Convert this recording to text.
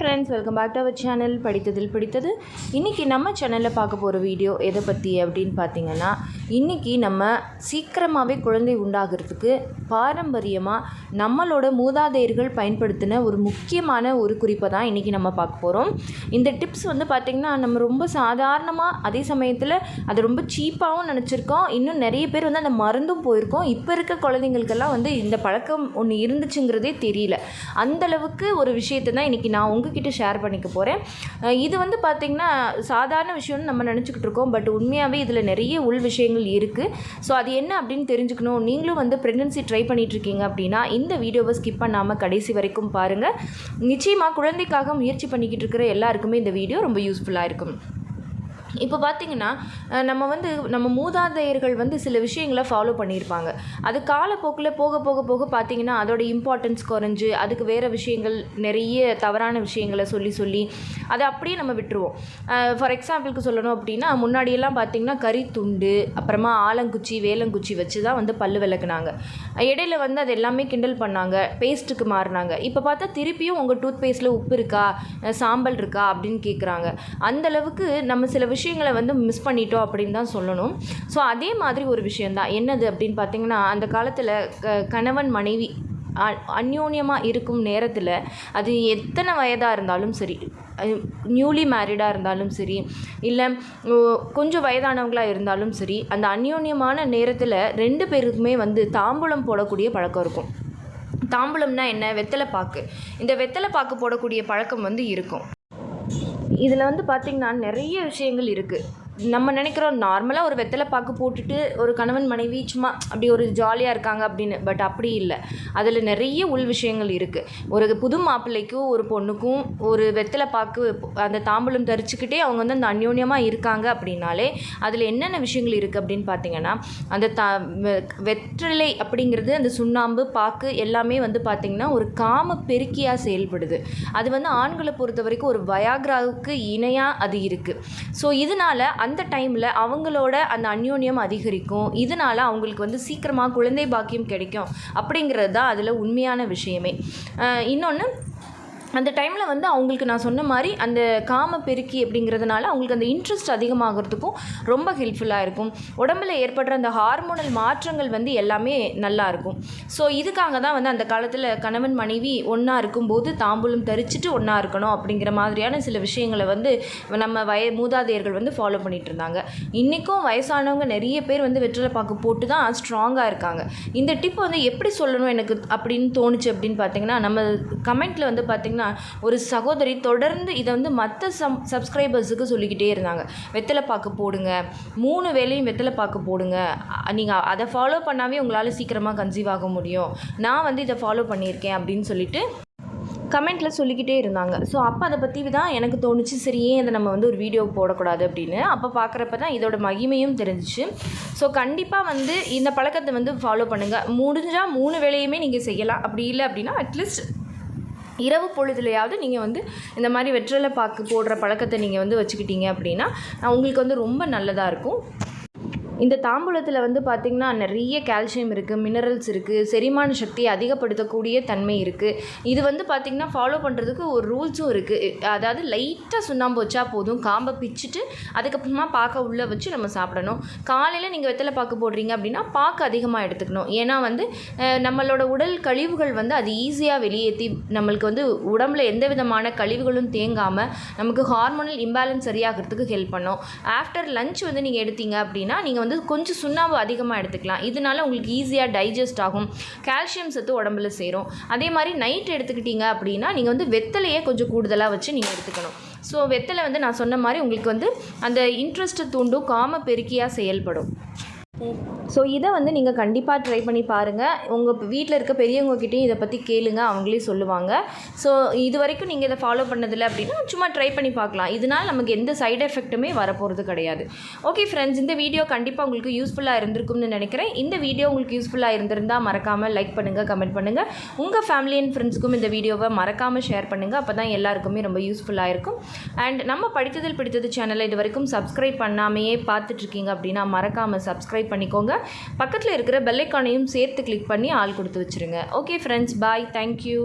Friends welcome back to our channel படித்ததில் பிடித்தது. இன்றைக்கி நம்ம சேனலில் பார்க்க போகிற வீடியோ எதை பற்றி அப்படின்னு பார்த்தீங்கன்னா இன்றைக்கி நம்ம சீக்கிரமாகவே குழந்தை உண்டாகிறதுக்கு பாரம்பரியமாக நம்மளோட மூதாதையர்கள் பயன்படுத்தின ஒரு முக்கியமான ஒரு குறிப்பை தான் இன்றைக்கி நம்ம பார்க்க போகிறோம் இந்த டிப்ஸ் வந்து பார்த்திங்கன்னா நம்ம ரொம்ப சாதாரணமாக அதே சமயத்தில் அது ரொம்ப சீப்பாகவும் நினச்சிருக்கோம். இன்னும் நிறைய பேர் வந்து அந்த மருந்தும் போயிருக்கோம். இப்போ இருக்க குழந்தைங்களுக்கெல்லாம் வந்து இந்த பழக்கம் ஒன்று இருந்துச்சுங்கிறதே தெரியல. அந்தளவுக்கு ஒரு விஷயத்தை தான் இன்றைக்கி நான் உங்கள் உங்ககிட்ட ஷேர் பண்ணிக்க போகிறேன் இது வந்து பார்த்திங்கன்னா சாதாரண விஷயம்னு நம்ம நினச்சிக்கிட்டு இருக்கோம். பட் உண்மையாகவே இதில் நிறைய உள் விஷயங்கள் இருக்குது ஸோ அது என்ன அப்படின்னு தெரிஞ்சுக்கணும். நீங்களும் வந்து ப்ரெக்னென்சி ட்ரை பண்ணிகிட்ருக்கீங்க அப்படின்னா இந்த வீடியோவை ஸ்கிப் பண்ணாமல் கடைசி வரைக்கும் பாருங்கள் நிச்சயமாக குழந்தைக்காக முயற்சி பண்ணிக்கிட்டு இருக்கிற எல்லாருக்குமே இந்த வீடியோ ரொம்ப யூஸ்ஃபுல்லாக இருக்கும். இப்போ பார்த்தீங்கன்னா நம்ம வந்து நம்ம மூதாதையர்கள் வந்து சில விஷயங்களை ஃபாலோ பண்ணியிருப்பாங்க. அது காலப்போக்கில் போக போக போக பார்த்தீங்கன்னா அதோட இம்பார்ட்டன்ஸ் குறைஞ்சு அதுக்கு வேறு விஷயங்கள் நிறைய தவறான விஷயங்களை சொல்லி சொல்லி அதை அப்படியே நம்ம விட்டுருவோம். ஃபார் எக்ஸாம்பிளுக்கு சொல்லணும் அப்படின்னா முன்னாடியெல்லாம் பார்த்திங்கன்னா கறி துண்டு அப்புறமா ஆலங்குச்சி வேலங்குச்சி வச்சு தான் வந்து பல்லு விளக்குனாங்க. இடையில வந்து அது எல்லாமே கிண்டல் பண்ணாங்க பேஸ்ட்டுக்கு மாறினாங்க. இப்போ பார்த்தா திருப்பியும் உங்கள் டூத் பேஸ்ட்டில் உப்பு இருக்கா சாம்பல் இருக்கா அப்படின்னு கேட்குறாங்க அந்த அளவுக்கு நம்ம சில விஷயம் விஷயங்களை வந்து மிஸ் பண்ணிட்டோம் அப்படின்னு தான் சொல்லணும். ஸோ அதே மாதிரி ஒரு விஷயந்தான் என்னது அப்படின்னு பார்த்தீங்கன்னா அந்த காலத்தில் க- கணவன் மனைவி அந்யோன்யமாக இருக்கும் நேரத்தில் அது எத்தனை வயதாக இருந்தாலும் சரி நியூலி மேரிடாக இருந்தாலும் சரி இல்லை கொஞ்சம் வயதானவங்களாக இருந்தாலும் சரி அந்த அந்யோன்யமான நேரத்தில் ரெண்டு பேருக்குமே வந்து தாம்பூலம் போடக்கூடிய பழக்கம் இருக்கும். தாம்பூலம்னா என்ன? வெத்தலை பாக்கு. இந்த வெத்தலை பாக்கு போடக்கூடிய பழக்கம் வந்து இருக்கும். இதில் வந்து பார்த்திங்கன்னா நிறைய விஷயங்கள் இருக்குது. நம்ம நினைக்கிறோம் நார்மலாக ஒரு வெத்தலை பாக்கு போட்டுட்டு ஒரு கணவன் மனைவி சும்மா அப்படி ஒரு ஜாலியாக இருக்காங்க அப்படின்னு பட் அப்படி இல்லை. அதில் நிறைய உள் விஷயங்கள் இருக்குது ஒரு புது மாப்பிள்ளைக்கும் ஒரு பொண்ணுக்கும் ஒரு வெத்தலை பாக்கு அந்த தாம்பூலம் தரிச்சுக்கிட்டே அவங்க வந்து அந்த அந்யோன்யமாக இருக்காங்க அப்படின்னாலே அதில் என்னென்ன விஷயங்கள் இருக்குது அப்படின்னு பார்த்தீங்கன்னா அந்த த வெ- வெற்றிலை அப்படிங்கிறது அந்த சுண்ணாம்பு பாக்கு எல்லாமே வந்து பார்த்திங்கன்னா ஒரு காம பெருக்கியாக செயல்படுது. அது வந்து ஆண்களை பொறுத்த வரைக்கும் ஒரு வயாக்ராவுக்கு இணையாக அது இருக்குது ஸோ இதனால் அந்த டைமில் அவங்களோட அந்த அந்யோன்யம் அதிகரிக்கும். இதனால் அவங்களுக்கு வந்து சீக்கிரமாக குழந்தை பாக்கியம் கிடைக்கும். அப்படிங்கிறது தான் அதில் உண்மையான விஷயமே. இன்னொன்று அந்த டைமில் வந்து அவங்களுக்கு நான் சொன்ன மாதிரி அந்த காம பெருக்கி அப்படிங்கிறதுனால அவங்களுக்கு அந்த இன்ட்ரெஸ்ட் அதிகமாகிறதுக்கும் ரொம்ப ஹெல்ப்ஃபுல்லாக இருக்கும். உடம்புல ஏற்படுற அந்த ஹார்மோனல் மாற்றங்கள் வந்து எல்லாமே நல்லா இருக்கும். ஸோ இதுக்காக தான் வந்து அந்த காலத்தில் கணவன் மனைவி ஒன்றா இருக்கும்போது தாம்பூலம் தரிச்சிட்டு ஒன்றா இருக்கணும் அப்படிங்கிற மாதிரியான சில விஷயங்களை வந்து நம்ம வய மூதாதையர்கள் வந்து ஃபாலோ பண்ணிகிட்டு இருந்தாங்க. இன்றைக்கும் வயசானவங்க நிறைய பேர் வந்து வெற்றிலை பாக்கு போட்டு தான் ஸ்ட்ராங்காக இருக்காங்க. இந்த டிப் வந்து எப்படி சொல்லணும் எனக்கு அப்படின்னு தோணுச்சு அப்படின்னு பார்த்தீங்கன்னா நம்ம கமெண்ட்டில் வந்து பார்த்திங்கன்னா ஒரு சகோதரி தொடர்ந்து இதை வந்து மற்ற சம் சப்ஸ்கிரைபர்ஸுக்கு சொல்லிக்கிட்டே இருந்தாங்க. வெத்தலை பாக்கு போடுங்க. மூணு வேலையும் வெத்தலை பாக்கு போடுங்க. நீங்கள் அதை ஃபாலோ பண்ணாவே உங்களால் சீக்கிரமாக கன்சீவ் ஆக முடியும். நான் வந்து இதை ஃபாலோ பண்ணியிருக்கேன் அப்படின்னு சொல்லிட்டு கமெண்ட்டில் சொல்லிக்கிட்டே இருந்தாங்க. ஸோ அப்போ அதை பற்றி தான் எனக்கு தோணுச்சு. சரி ஏன் அதை நம்ம வந்து ஒரு வீடியோ போடக்கூடாது அப்படின்னு? அப்போ பார்க்குறப்ப தான் இதோட மகிமையும் தெரிஞ்சிச்சு. ஸோ கண்டிப்பாக வந்து இந்த பழக்கத்தை வந்து ஃபாலோ பண்ணுங்கள் முடிஞ்சால் மூணு வேலையுமே நீங்கள் செய்யலாம். அப்படி இல்லை அப்படின்னா அட்லீஸ்ட் இரவு பொழுதுலையாவது நீங்கள் வந்து இந்த மாதிரி வெற்றிலை பாக்கு போடுற பழக்கத்தை நீங்கள் வந்து வச்சுக்கிட்டீங்க அப்படின்னா உங்களுக்கு வந்து ரொம்ப நல்லதாக இருக்கும். இந்த தாம்பூலத்தில் வந்து பார்த்திங்கன்னா நிறைய கால்சியம் இருக்குது மினரல்ஸ் இருக்குது செரிமான சக்தியை அதிகப்படுத்தக்கூடிய தன்மை இருக்குது இது வந்து பார்த்திங்கன்னா ஃபாலோ பண்ணுறதுக்கு ஒரு ரூல்ஸும் இருக்குது அதாவது லைட்டாக சுண்ணாம்பு வச்சா போதும் காம்பை பிச்சுட்டு அதுக்கப்புறமா பாக்க உள்ளே வச்சு நம்ம சாப்பிடணும். காலையில் நீங்கள் வெத்தலை பாக்கு போடுறீங்க அப்படின்னா பாக்கு அதிகமாக எடுத்துக்கணும். ஏன்னா வந்து நம்மளோட உடல் கழிவுகள் வந்து அது ஈஸியாக வெளியேற்றி நம்மளுக்கு வந்து உடம்புல எந்த விதமான கழிவுகளும் தேங்காமல் நமக்கு ஹார்மோனல் இம்பேலன்ஸ் சரியாகிறதுக்கு ஹெல்ப் பண்ணும். ஆஃப்டர் லஞ்ச் வந்து நீங்கள் எடுத்தீங்க அப்படின்னா நீங்கள் வந்து கொஞ்சம் சுண்ணாம்பு அதிகமாக எடுத்துக்கலாம். இதனால உங்களுக்கு ஈஸியாக டைஜஸ்ட் ஆகும். கால்சியம் சத்து உடம்புல சேரும். அதே மாதிரி நைட் எடுத்துக்கிட்டீங்க அப்படின்னா நீங்கள் வந்து வெத்தலையே கொஞ்சம் கூடுதலாக வச்சு நீங்கள் எடுத்துக்கணும். ஸோ வெத்தலை வந்து நான் சொன்ன மாதிரி உங்களுக்கு வந்து அந்த இன்ட்ரெஸ்ட்டை தூண்டும் காம பெருக்கியாக செயல்படும். ஸோ இதை வந்து நீங்கள் கண்டிப்பாக ட்ரை பண்ணி பாருங்கள் உங்கள் வீட்டில் இருக்க பெரியவங்கக்கிட்டையும் இதை பற்றி கேளுங்க. அவங்களே சொல்லுவாங்க. ஸோ இது வரைக்கும் நீங்கள் இதை ஃபாலோ பண்ணதில்லை அப்படின்னா சும்மா ட்ரை பண்ணி பார்க்கலாம். இதனால் நமக்கு எந்த சைடு எஃபெக்ட்டுமே வரப்போகிறது கிடையாது. ஓகே ஃப்ரெண்ட்ஸ் இந்த வீடியோ கண்டிப்பாக உங்களுக்கு யூஸ்ஃபுல்லாக இருந்திருக்கும்னு நினைக்கிறேன். இந்த வீடியோ உங்களுக்கு யூஸ்ஃபுல்லாக இருந்திருந்தால் மறக்காமல் லைக் பண்ணுங்கள் கமெண்ட் பண்ணுங்கள் உங்கள் ஃபேமிலி அண்ட் ஃப்ரெண்ட்ஸுக்கும் இந்த வீடியோவை மறக்காமல் ஷேர் பண்ணுங்கள் அப்போ தான் எல்லாருக்குமே ரொம்ப யூஸ்ஃபுல்லாக இருக்கும். அண்ட் நம்ம படித்ததில் பிடித்தது சேனலை இது வரைக்கும் சப்ஸ்கிரைப் பண்ணாமையே பார்த்துட்ருக்கீங்க அப்படின்னா மறக்காமல் சப்ஸ்கிரைப் பண்ணிக்கோங்க. பக்கத்தில் இருக்கிற பெல்லைக்கானையும் சேர்த்து கிளிக் பண்ணி ஆள் கொடுத்து வச்சுருங்க. Okay friends bye thank you